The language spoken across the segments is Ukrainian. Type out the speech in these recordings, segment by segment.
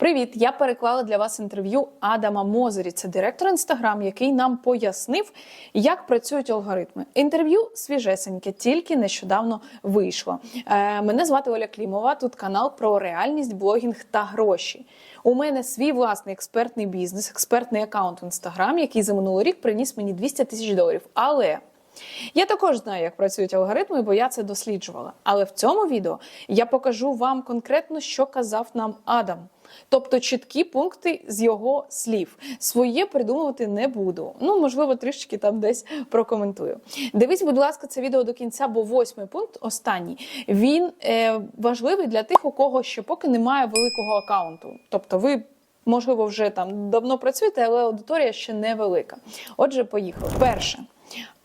Привіт! Я переклала для вас інтерв'ю Адама Мозері. Це директор інстаграм, який нам пояснив, як працюють алгоритми. Інтерв'ю свіжесеньке, тільки нещодавно вийшло. Е, мене звати Оля Клімова. Тут канал про реальність, блогінг та гроші. У мене свій власний експертний бізнес, експертний аккаунт в інстаграм, який за минулий рік приніс мені 200 тисяч доларів. Але я також знаю, як працюють алгоритми, бо я це досліджувала. Але в цьому відео я покажу вам конкретно, що казав нам Адам. Тобто чіткі пункти з його слів. Своє придумувати не буду. Ну, можливо, трішечки там десь прокоментую. Дивись, будь ласка, це відео до кінця, бо восьмий пункт, останній, він е, важливий для тих, у кого ще поки немає великого аккаунту. Тобто ви. Можливо, вже там давно працюєте, але аудиторія ще невелика. Отже, поїхали. Перше,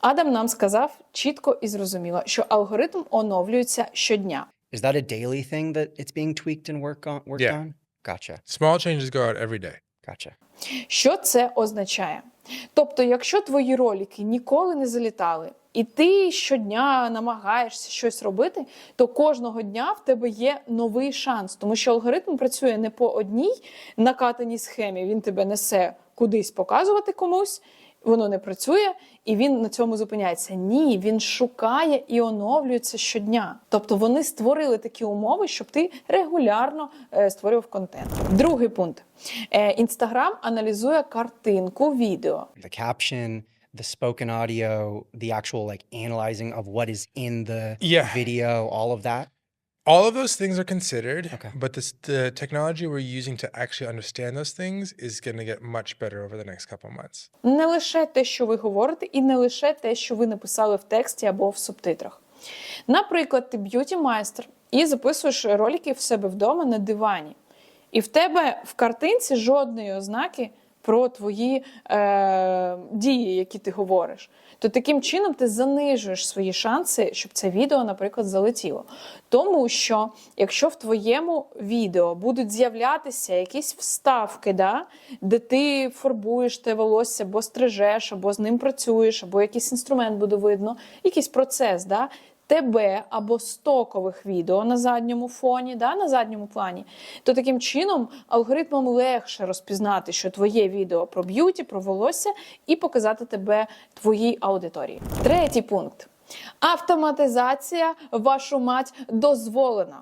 Адам нам сказав чітко і зрозуміло, що алгоритм оновлюється щодня. Is that a daily thing that it's being tweaked and work on, worked Yeah. on? Gotcha. Small changes go out every day. Gotcha. Що це означає? Тобто, якщо твої ролики ніколи не залітали, і ти щодня намагаєшся щось робити, то кожного дня в тебе є новий шанс, тому що алгоритм працює не по одній накатаній схемі. Він тебе несе кудись показувати комусь. Воно не працює, і він на цьому зупиняється. Ні, він шукає і оновлюється щодня. Тобто вони створили такі умови, щоб ти регулярно е, створював контент. Другий пункт: інстаграм аналізує картинку відео. The caption, the spoken audio, the actual like analyzing of what is in the Yeah. video, all of that. All of those things are considered, Okay. but this, the technology we're using to actually understand those things is going to get much better over the next couple months. Не лише те, що ви говорите, і не лише те, що ви написали в тексті або в субтитрах. Наприклад, ти б'юті майстер і записуєш ролики в себе вдома на дивані. І в тебе в картинці жодної ознаки про твої е, дії, які ти говориш. То таким чином ти занижуєш свої шанси, щоб це відео, наприклад, залетіло. Тому що якщо в твоєму відео будуть з'являтися якісь вставки, да, де ти фарбуєш те волосся, або стрижеш, або з ним працюєш, або якийсь інструмент буде видно, якийсь процес, да, тебе або стокових відео на задньому фоні, да, на задньому плані, то таким чином алгоритмам легше розпізнати, що твоє відео про б'юті, про волосся, і показати тебе твоїй аудиторії. Третій пункт. Автоматизація, вашу мать, дозволена.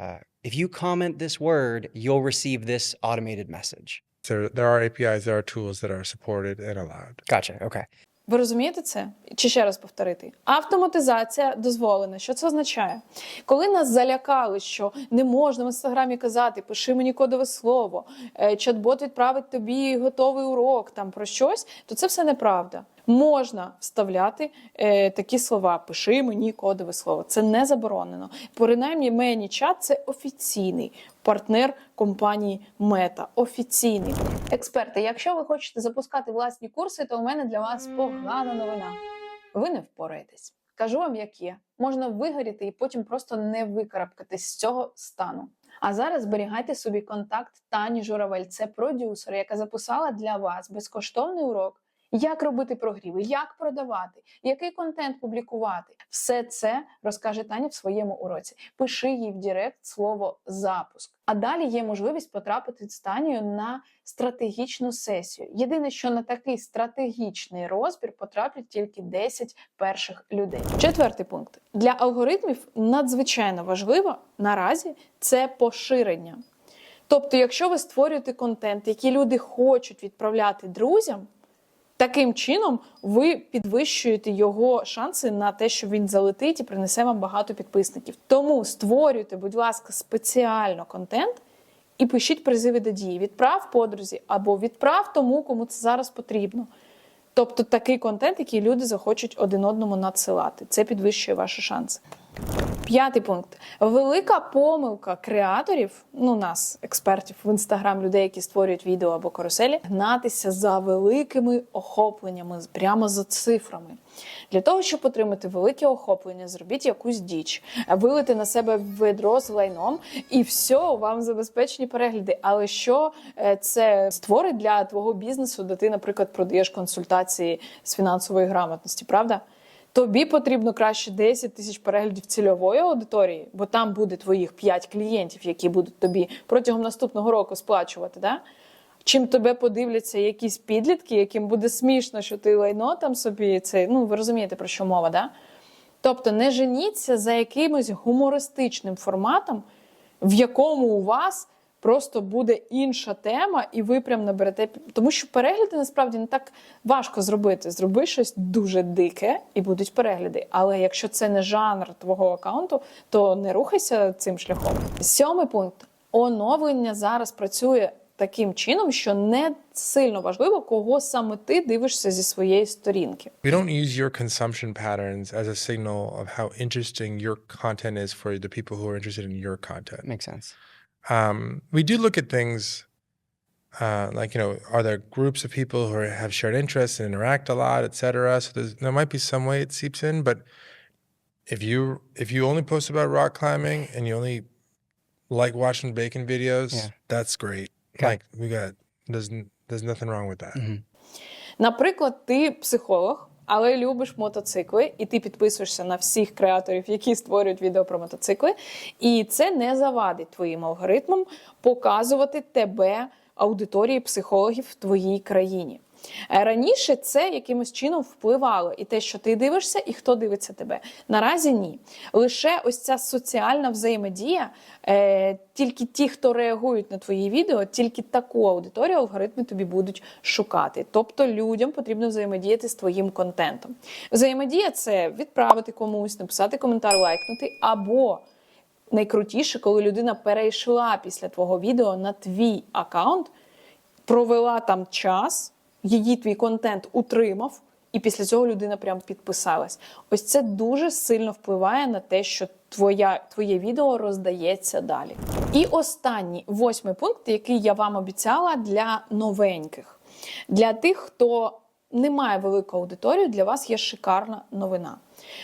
Uh, if you comment this word, you'll receive this automated message. So there are APIs, there are tools that are supported and allowed. Gotcha. Okay. Ви розумієте це? Чи ще раз повторити? Автоматизація дозволена. Що це означає? Коли нас залякали, що не можна в інстаграмі казати, пиши мені кодове слово, е, чат-бот відправить тобі готовий урок там про щось, то це все неправда. Можна вставляти е, такі слова, пиши мені кодове слово. Це не заборонено. Принаймні, чат це офіційний партнер компанії Мета. Офіційний. Експерти, якщо ви хочете запускати власні курси, то у мене для вас погана новина. Ви не впораєтесь. Кажу вам, як є. Можна вигоріти і потім просто не викарабкатись з цього стану. А зараз зберігайте собі контакт Тані Журавель. Це продюсер, яка записала для вас безкоштовний урок. Як робити прогріви, як продавати, який контент публікувати. Все це розкаже Таня в своєму уроці. Пиши їй в Директ слово запуск. А далі є можливість потрапити з Танією на стратегічну сесію. Єдине, що на такий стратегічний розбір потраплять тільки 10 перших людей. Четвертий пункт для алгоритмів надзвичайно важливо наразі це поширення. Тобто, якщо ви створюєте контент, який люди хочуть відправляти друзям. Таким чином ви підвищуєте його шанси на те, що він залетить і принесе вам багато підписників. Тому створюйте, будь ласка, спеціально контент і пишіть призиви до дії. Відправ подрузі або відправ тому, кому це зараз потрібно. Тобто такий контент, який люди захочуть один одному надсилати. Це підвищує ваші шанси. П'ятий пункт. Велика помилка креаторів, ну нас, експертів в інстаграм, людей, які створюють відео або каруселі, гнатися за великими охопленнями, прямо за цифрами. Для того, щоб отримати велике охоплення, зробіть якусь діч, вилити на себе ведро з лайном, і все, вам забезпечені перегляди. Але що е, це створить для твого бізнесу, де ти, наприклад, продаєш консультації з фінансової грамотності, правда? Тобі потрібно краще 10 тисяч переглядів цільової аудиторії, бо там буде твоїх 5 клієнтів, які будуть тобі протягом наступного року сплачувати. Да? Чим тебе подивляться якісь підлітки, яким буде смішно, що ти лайно там собі це. Ну, ви розумієте, про що мова, да? Тобто не женіться за якимось гумористичним форматом, в якому у вас просто буде інша тема, і ви прям наберете. Тому що перегляди насправді не так важко зробити. Зроби щось дуже дике, і будуть перегляди. Але якщо це не жанр твого аккаунту, то не рухайся цим шляхом. Сьомий пункт: оновлення зараз працює. Таким чином, що не сильно важливо, кого саме ти дивишся зі своєї сторінки. We don't use your consumption patterns as a signal of how interesting your content is for the people who are interested in your content. Makes sense. Um, we do look at things uh, like, you know, are there groups of people who are, have shared interests and interact a lot, et cetera? So there's, there might be some way it seeps in, but if you if you only post about rock climbing and you only like watching bacon videos, Yeah. that's great. Okay. Like we got there's n- there's nothing wrong with that. Mhm. Наприклад, ти психолог, але любиш мотоцикли, і ти підписуєшся на всіх креаторів, які створюють відео про мотоцикли. І це не завадить твоїм алгоритмам показувати тебе аудиторії психологів в твоїй країні. Е, Раніше це якимось чином впливало і те, що ти дивишся, і хто дивиться тебе. Наразі ні. Лише ось ця соціальна взаємодія, е, тільки ті, хто реагують на твої відео, тільки таку аудиторію алгоритми тобі будуть шукати. Тобто людям потрібно взаємодіяти з твоїм контентом. Взаємодія це відправити комусь, написати коментар, лайкнути або. Найкрутіше, коли людина перейшла після твого відео на твій аккаунт, провела там час, її твій контент утримав, і після цього людина прям підписалась. Ось це дуже сильно впливає на те, що твоя, твоє відео роздається далі. І останній восьмий пункт, який я вам обіцяла для новеньких. Для тих, хто не має велику аудиторію, для вас є шикарна новина.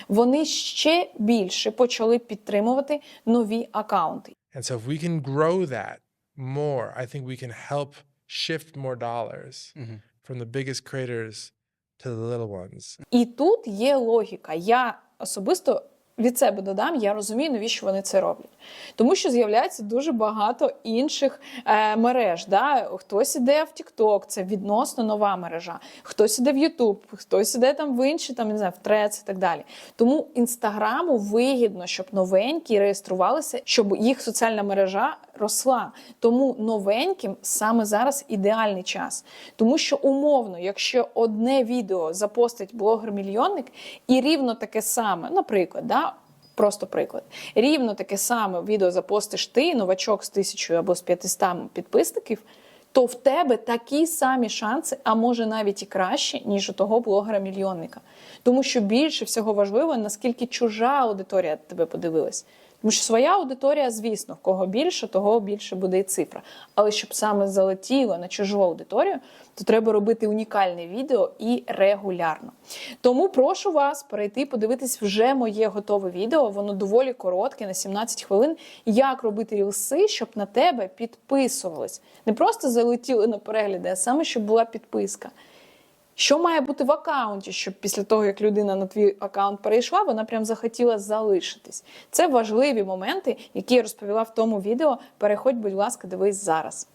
Вони ще більше почали підтримувати нові акаунти. And so if we can grow that more, I think we can help shift more dollars Mhm. From the biggest creators to the little ones. І тут є логіка. Я особисто від себе додам, я розумію, навіщо вони це роблять. Тому що з'являється дуже багато інших е, мереж. Да? Хтось іде в TikTok, це відносно нова мережа, хтось іде в YouTube, хтось іде там в інші, там, не знаю, в Threads і так далі. Тому інстаграму вигідно, щоб новенькі реєструвалися, щоб їх соціальна мережа росла. Тому новеньким саме зараз ідеальний час. Тому що умовно, якщо одне відео запостить блогер-мільйонник, і рівно таке саме, наприклад, да, просто приклад, рівно таке саме відео запостиш ти, новачок з тисячою або з 500 підписників. То в тебе такі самі шанси, а може навіть і краще, ніж у того блогера-мільйонника. Тому що більше всього важливо, наскільки чужа аудиторія тебе подивилась. Тому що своя аудиторія, звісно, кого більше, того більше буде і цифра. Але щоб саме залетіло на чужу аудиторію, то треба робити унікальне відео і регулярно. Тому прошу вас перейти, подивитись вже моє готове відео. Воно доволі коротке, на 17 хвилин. Як робити рілси, щоб на тебе підписувались. Не просто залетіли на перегляди, а саме, щоб була підписка. Що має бути в аккаунті, щоб після того, як людина на твій аккаунт перейшла, вона прям захотіла залишитись. Це важливі моменти, які я розповіла в тому відео. Переходь, будь ласка, дивись зараз.